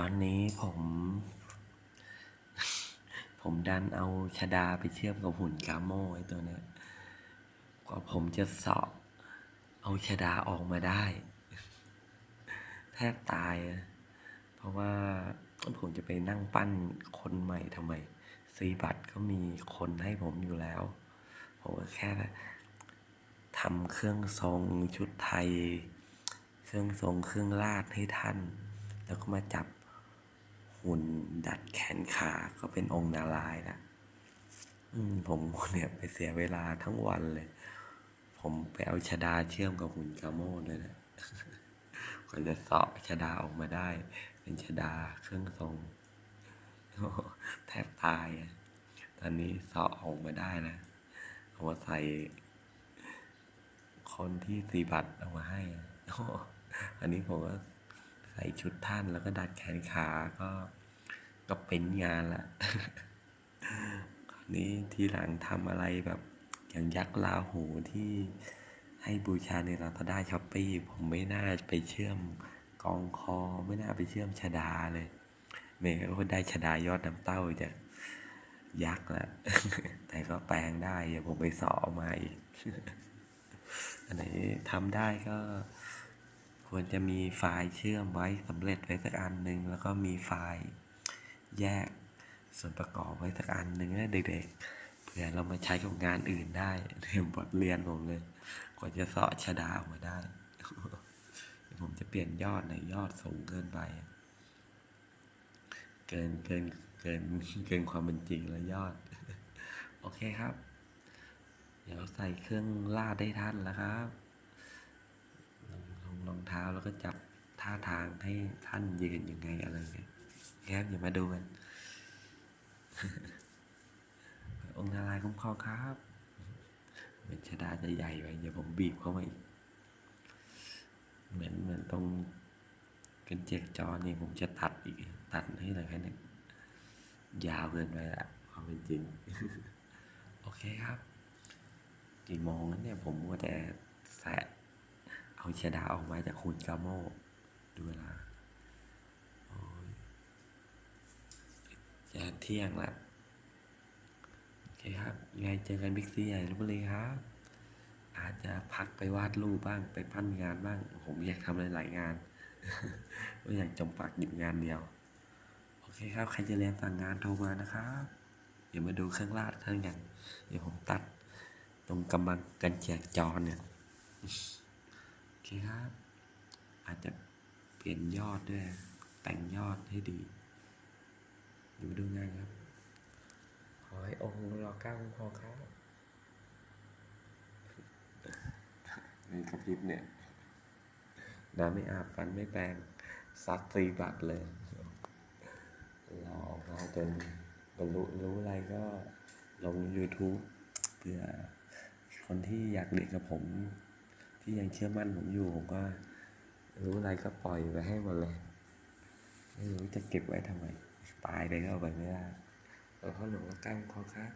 ตอนนี้ผม ผมดันเอาชดาไปเชื่อมกับหุ่นกาโมไอ้ตัวเนี้ยกว่าผมจะเสอบเอาชดาออกมาได้ แทบตาย เพราะว่าผมจะไปนั่งปั้นคนใหม่ทำไมซีบัตรก็มีคนให้ผมอยู่แล้ว ผมก็แค่ทำเครื่องทรงชุดไทย เครื่องทรงเครื่องลาดให้ท่าน แล้วก็มาจับ หุ่นดัดแขนขาก็เป็นองค์นารายณ์นะผมเนี่ยไปเสียเวลาทั้งวันเลย ผมไปเอาชดาเชื่อมกับหุ่นกาโม่ด้วยนะกว่าจะเสาะชดาออกมาได้ เป็นชดาเครื่องทรงแทบตายอะตอนนี้เสาะออกมาได้นะเอามาใส่ คนที่สีบัตรเอามาให้ อันนี้ผมก็ ส่ชุดท่านแล้วก็ดัดแขนขาก็ก็เป็นงานละคราวนี้ทีหลังทำอะไรแบบอย่างยักษ์ลาหูที่ให้บูชาในลาซาด้าช้อปปี้ผมไม่น่าไปเชื่อมกองคอไม่น่าไปเชื่อมชดาเลยเมย์ก็ได้ชดายอดน้ำเต้าจากยักษ์ละแต่ก็แปลงได้อย่าผมไปสอมาอีกอันไหนทำได้ก็ ควรจะมีไฟล์เชื่อมไว้สำเร็จไว้สักอันหนึ่งแล้วก็มีไฟล์แยกส่วนประกอบไว้สักอันหนึ่งนะเด็กๆเผื่อเรามาใช้กับงานอื่นได้เรียนบทเรียนผมเลยกว่าจะเสาะชดาออกมาได้ ผมจะเปลี่ยนยอดในยอดสูงเกินไป เกินเกินเกินเกินความเป็นจริงแล้วยอด โอเคครับ เดี๋ยวใส่เครื่องลาดได้ท่านแล้วครับ รองเท้าแล้วก็จับท่าทางให้ท่านยืนยังไงอะไรเงี้ยครับอย่ามาดูกัน องค์นารายณ์คุ้มครองครับเป็นชดาจะใหญ่ไปเดี๋ยวผมบีบเข้ามาอีก เหมือนเหมือนตรงกันเจกจอนี่ผมจะตัดอีก ตัดให้หน่อยแค่นี้ยาวเกินไปละความเป็นจริง โอเคครับ กี่โมงแล้วเนี่ยผมมัวแต่แสะ เอาชดาออกมาจากคุณกาโมดูเวลาจะเที่ยงละโอเคครับยังไงเจอกันบิ๊กซีใหญ่ลพบุรีครับ อาจจะพักไปวาดรูปบ้างไปปั้นงานบ้าง ผมอยากทำหลายๆงานไม่อยากจมปากหยิบงานเดียว โอเคครับ ใครจะเรียนสั่งงานโทรมานะครับเดี๋ยวมาดูเครื่องลาดเครื่องอย่างเดี๋ยวผมตัด ตรงกำลังกันแจกจอเนี่ย เคครับ อาจจะเปลี่ยนยอดด้วย แต่งยอดให้ดีดูดูงานครับ ขอให้องค์รอเก้าคุ้มครองครับนี่กระพริบเนี่ย น้ำไม่อาบฟันไม่แปรงซัดซีบัตรเลยรอออกมาจนบรรลุรู้อะไรก็ลง YouTube เพื่อคนที่อยากเรียนกับผม ที่ยังเชื่อมั่นผมอยู่ผมก็รู้อะไรก็ปล่อยไปให้หมดเลยไม่รู้จะเก็บไว้ทำไม ตายไปก็เอาไปไม่ได้เออพ่อหลวงก็ก้ามขอครับ